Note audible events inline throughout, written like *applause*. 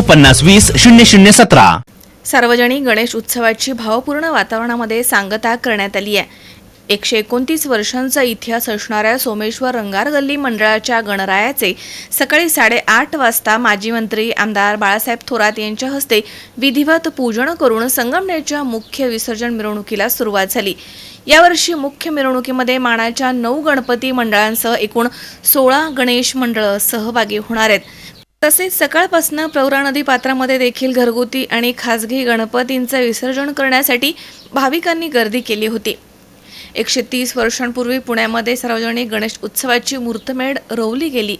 पन्नास वीस शून्य शून्य सतरा. सार्वजनिक गणेश उत्सवाची भावपूर्ण वातावरणामध्ये सांगता करण्यात आली आहे. एकशे एकोणतीस वर्षांचा इतिहास असणाऱ्या सोमेश्वर रंगार गल्ली मंडळाच्या गणरायाचे सकाळी साडेआठ वाजता माजी मंत्री आमदार बाळासाहेब थोरात यांच्या हस्ते विधिवत पूजन करून संगमनेरच्या मुख्य विसर्जन मिरवणुकीला सुरुवात झाली. यावर्षी मुख्य मिरवणुकीमध्ये मानाच्या नऊ गणपती मंडळांसह एकूण सोळा गणेश मंडळं सहभागी होणार आहेत. तसेच सकाळपासून प्रवरा नदी पात्रामध्ये देखील घरगुती आणि खासगी गणपतींचं विसर्जन करण्यासाठी भाविकांनी गर्दी केली होती. एकशे तीस वर्षांपूर्वी पुण्यामध्ये सार्वजनिक गणेश उत्सवाची मूर्तमेढ रोवली गेली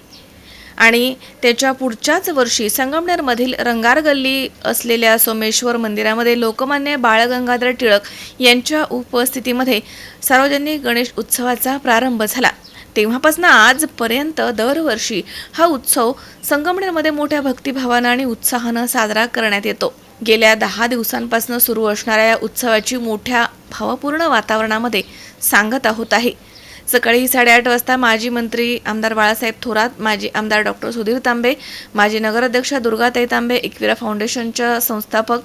आणि त्याच्या पुढच्याच वर्षी संगमनेरमधील रंगार गल्ली असलेल्या सोमेश्वर मंदिरामध्ये लोकमान्य बाळ गंगाधर टिळक यांच्या उपस्थितीमध्ये सार्वजनिक गणेश उत्सवाचा प्रारंभ झाला. तेव्हापासून आजपर्यंत दरवर्षी हा उत्सव संगमनेरमध्ये मोठ्या भक्तिभावानं आणि उत्साहानं साजरा करण्यात येतो. गेल्या दहा दिवसांपासून सुरू असणाऱ्या या उत्सवाची मोठ्या भावपूर्ण वातावरणामध्ये सांगता होत आहे. सकाळी साडेआठ वाजता माजी मंत्री आमदार बाळासाहेब थोरात माजी आमदार डॉक्टर सुधीर तांबे माजी नगराध्यक्षा दुर्गाताई तांबे एकविरा फाउंडेशनच्या संस्थापक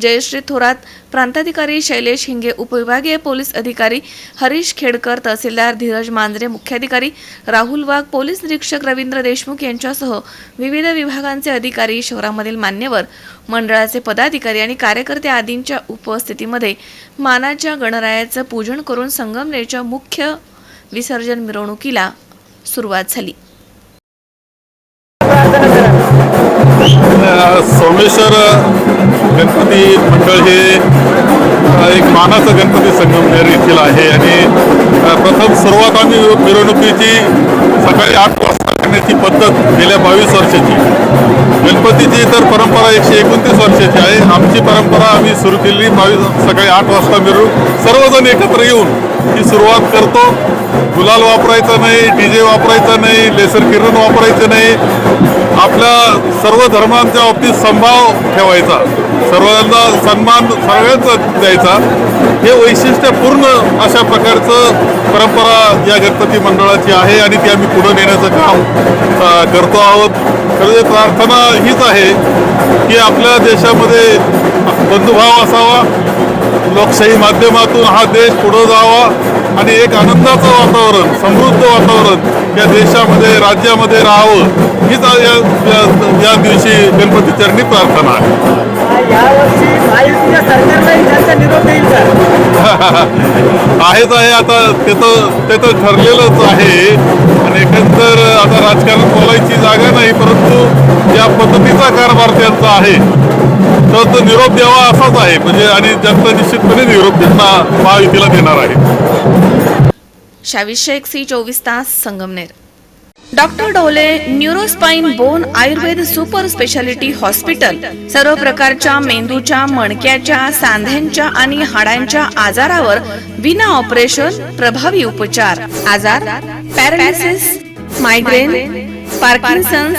जयश्री थोरात प्रांताधिकारी शैलेश हिंगे उपविभागीय पोलीस अधिकारी हरीश खेडकर तहसीलदार धीरज मांजरे मुख्याधिकारी राहुल वाघ पोलीस निरीक्षक रवींद्र देशमुख यांच्यासह विविध विभागांचे अधिकारी शहरामधील मान्यवर मंडळाचे पदाधिकारी आणि कार्यकर्ते आदींच्या उपस्थितीमध्ये मानाच्या गणरायाचं पूजन करून संगमनेरच्या मुख्य विसर्जन मिरवणुकीला सुरुवात झाली. सोमेश्वर गणपती मंडळ हे एक मानाचं गणपती संगमनेर येथील आहे. आणि प्रथम सुरुवात आम्ही मिरवणुकीची सकाळी आठ वाजता करण्याची पद्धत गेल्या बावीस वर्षाची. गणपतीची तर परंपरा एकशे एकोणतीस वर्षाची आहे. आमची परंपरा आम्ही सुरू केली बावीस सकाळी आठ वाजता मिरवणूक. सर्वजण एकत्र येऊन ही सुरुवात करतो. गुलाल वापरायचा नाही डी जे वापरायचा नाही लेसर किरण वापरायचं नाही. आपल्या सर्व धर्मांच्या बाबतीत संभाव ठेवायचा. सर्वांना सन्मान सगळ्यांचा द्यायचा. हे वैशिष्ट्यपूर्ण अशा प्रकारचं परंपरा या गणपती मंडळाची आहे आणि ती आम्ही पुढे नेण्याचं काम करतो आहोत. खरं प्रार्थना हीच आहे की आपल्या देशामध्ये बंधुभाव असावा. लोकशाही माध्यमातून हा देश पुढं जावा. आणि एक आनंदाचं वातावरण समृद्ध वातावरण या देशामध्ये राज्यामध्ये राहावं हीच या या- या दिवशी गणपती चरणी प्रार्थना आहे. *laughs* आहेच आहे आता ते तर ते तर ठरलेलंच आहे. आणि एकंदर आता राजकारण बोलायची जागा नाही परंतु या पद्धतीचा कारभार त्यांचा आहे. तर तो निरोप द्यावा असाच आहे. म्हणजे आणि जनता निश्चितपणे निरोप त्यांना महायुतीला देणार आहे. शाविषयक सी चोवीस तास Sangamner. Doctor Dole neuro spine bone Ayurveda super speciality hospital सर्व प्रकारच्या मेंदूच्या मणक्याच्या सांध्यांच्या आणि हाडांच्या आजारावर विना ऑपरेशन प्रभावी उपचार. आजार पॅरालिसिस मायग्रेन पार्किन्सन्स